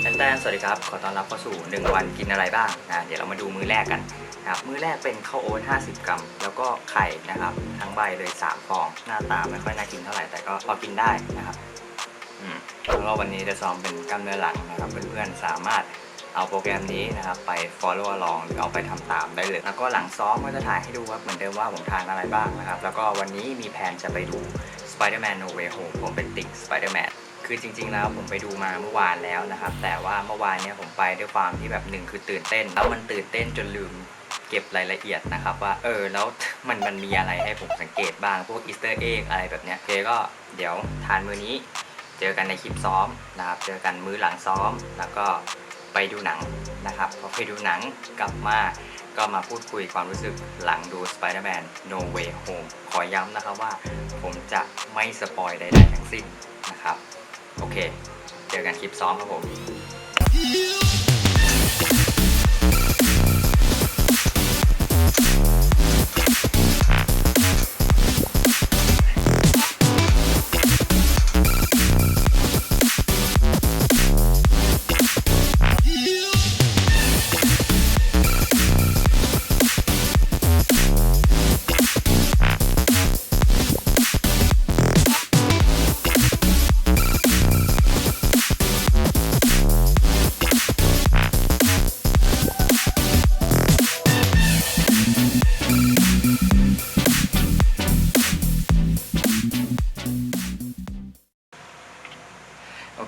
แตนสวัสดีครับ ขอต้อนรับเข้าสู่ 1 วันกินอะไรบ้างนะ เดี๋ยวเรามาดูมื้อแรกกันนะครับ มื้อแรกเป็นข้าวโอ๊ต50 กรัม แล้วก็ไข่นะครับ ทั้งใบเลย 3 ฟอง หน้าตาไม่ค่อยน่ากินเท่าไหร่ แต่ก็พอกินได้นะครับแล้วก็วันนี้จะซ้อมเป็นกล้ามเนื้อหลังนะครับ เพื่อนๆ สามารถเอาโปรแกรมนี้นะครับไป follow along หรือเอาไปทำตามได้เลย แล้วก็หลังซ้อมก็จะถ่ายให้ดูว่าเหมือนเดิมว่าผมทานอะไรบ้างนะครับ แล้วก็วันนี้มีแผนจะไปดู Spider-Man No Way Home ผมเป็นติ่ง Spider-Man คือจริง ๆ แล้วผมไปดูมาเมื่อวานแล้วนะครับ แต่ว่าเมื่อวานเนี่ยผมไปด้วยความที่แบบหนึ่งคือตื่นเต้น แล้วมันตื่นเต้นจนลืมเก็บรายละเอียดนะครับ ว่าเออแล้วมันมันมีอะไรให้ผมสังเกตบ้างพวกอีสเตอร์เอ็กอะไรแบบเนี้ยโอเคก็เดี๋ยวทานมื้อนี้ เจอกันในคลิปซ้อมนะครับ เจอกันมื้อหลังซ้อม แล้วก็ไปดูหนังนะครับพอไปดูหนังกลับมาก็มาพูดคุยความรู้สึกหลังดู Spider-Man No Way Home ขอย้ำนะครับว่าผมจะไม่สปอยใดๆทั้งสิ้นนะครับ โอเค เจอกันคลิปซ้อมครับผม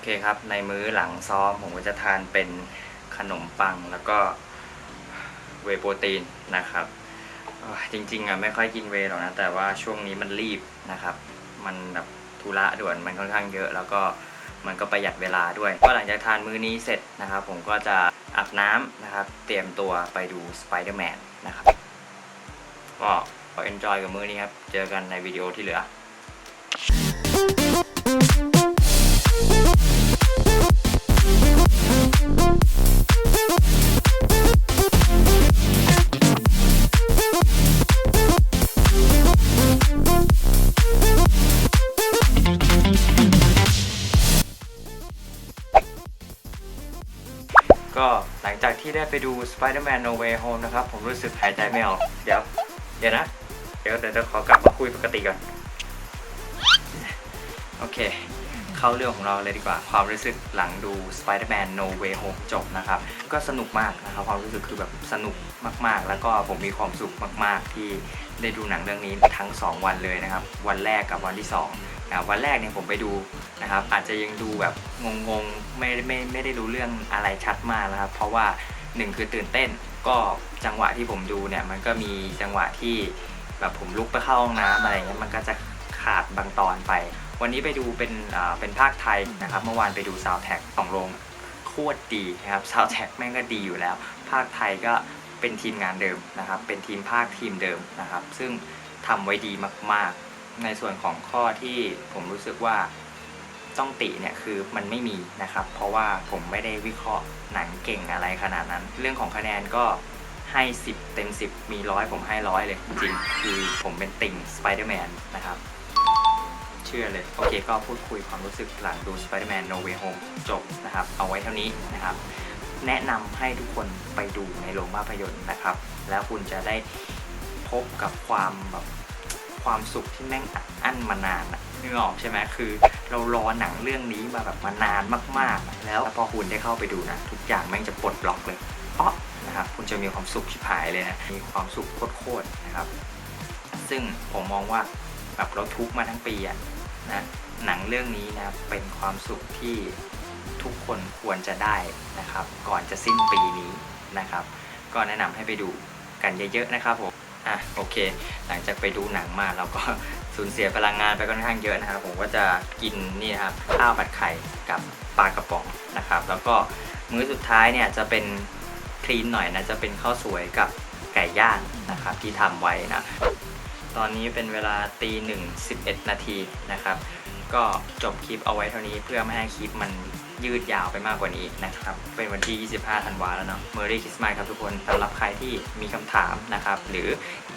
เคครับในมื้อหลังซ้อมผมก็จะทานเป็นขนมปังแล้วก็เวโปรตีนนะครับจริงๆอะไม่ค่อยกินเวหรอกนะแต่ว่าช่วงนี้มันรีบนะครับ มันแบบธุระด่วนมันค่อนข้างเยอะ แล้วก็มันก็ประหยัดเวลาด้วยก็หลังจากทานมื้อนี้เสร็จนะครับ ผมก็จะอาบน้ำนะครับ เตรียมตัวไปดู Spider-Man นนะครับก็ขอ enjoy กับมื้อนี้ครับ เจอกันในวิดีโอที่เหลือ ก็หลังจากที่ได้ไปดู Spider-Man No Way Home นะครับ ผมรู้สึกหายใจไม่ออก เดี๋ยว เดี๋ยวนะ เดี๋ยวเดี๋ยวจะขอกลับมาคุยปกติก่อน โอเค เข้าเรื่องของเราเลยดีกว่า ความรู้สึกหลังดู Spider-Man No Way Home จบนะครับ ก็สนุกมากนะครับ ความรู้สึกคือแบบสนุกมาก ๆ แล้วก็ผมมีความสุขมาก ๆ ที่ได้ดูหนังเรื่องนี้ทั้ง 2 วันเลยนะครับ วันแรกกับวันที่ 2 วันแรกเนี่ยผมไปดูนะครับ อาจจะยังดูแบบงงๆไม่ไม่ไม่ได้รู้เรื่องอะไรชัดมากนะครับ เพราะว่าหนึ่งคือตื่นเต้น ก็จังหวะที่ผมดูเนี่ยมันก็มีจังหวะที่แบบผมลุกไปเข้าห้องน้ำอะไรเงี้ยมันก็จะขาดบางตอนไป วันนี้ไปดูเป็นเป็นภาคไทยนะครับ เมื่อวานไปดูซาวแท็กของโรงโคตรดีนะครับซาวแท็กแม่งก็ดีอยู่แล้ว ภาคไทยก็เป็นทีมงานเดิมนะครับ เป็นทีมภาคทีมเดิมนะครับ ซึ่งทำไว้ดีมากๆ ในส่วนของข้อที่ผมรู้สึกว่าต้องติเนี่ยคือมันไม่มีนะครับ เพราะว่าผมไม่ได้วิเคราะห์หนังเก่งอะไรขนาดนั้น เรื่องของคะแนนก็ให้ 10 เต็ม 10 มีร้อยผมให้ร้อยเลยจริงคือผมเป็นติ่ง Spider-Man นะครับ เชื่อเลย โอเคก็พูดคุยความรู้สึกหลังดู Spider-Man No Way Home จบนะครับ เอาไว้เท่านี้นะครับ แนะนำให้ทุกคนไปดูในโรงภาพยนตร์นะครับ แล้วคุณจะได้พบกับความแบบ ความสุขที่แม่งอัดอั้นมานานอะนึกออกใช่ไหมคือ เรารอหนังเรื่องนี้มาแบบมานานมากๆอะแล้วพอคุณได้เข้าไปดูนะ ทุกอย่างแม่งจะปลดล็อกเลยเพราะนะครับคุณจะมีความสุขชิบหายเลยนะมีความสุขโคตรๆนะครับ ซึ่งผมมองว่าแบบเราทุกมาทั้งปีอะนะหนังเรื่องนี้นะเป็นความสุขที่ทุกคนควรจะได้นะครับ ก่อนจะสิ้นปีนี้นะครับ ก็แนะนำให้ไปดูกันเยอะๆนะครับผม อะโอเค หลังจากไปดูหนังมาเราก็สูญเสียพลังงานไปค่อนข้างเยอะนะครับ ผมก็จะกินนี่นะครับข้าวผัดไข่กับปลากระป๋องนะครับ แล้วก็มื้อสุดท้ายเนี่ยจะเป็นคลีนหน่อยนะจะเป็นข้าวสวยกับไก่ย่างนะครับ ที่ทำไว้นะตอนนี้เป็นเวลาตีหนึ่งสิบเอ็ดนาทีนะครับ ก็จบคลิปเอาไว้เท่านี้เพื่อไม่ให้คลิปมัน ยืดยาวไปมากกว่านี้นะครับ เป็นวันที่ 25 ธันวาแล้วเนาะ Merry Christmas ครับทุกคนสำหรับใครที่มีคำถามนะครับ หรือ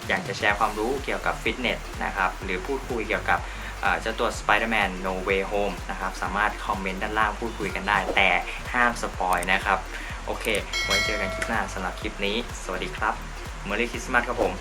อยากจะแชร์ความรู้เกี่ยวกับฟิตเนสนะครับ หรือพูดคุยเกี่ยวกับเจ้าตัว Spider-Man No Way Home นะครับ สามารถคอมเมนต์ด้านล่างพูดคุยกันได้ แต่ห้ามสปอยนะครับ โอเค ไว้เจอกันคลิปหน้าสำหรับคลิปนี้ สวัสดีครับ Merry Christmas ครับผม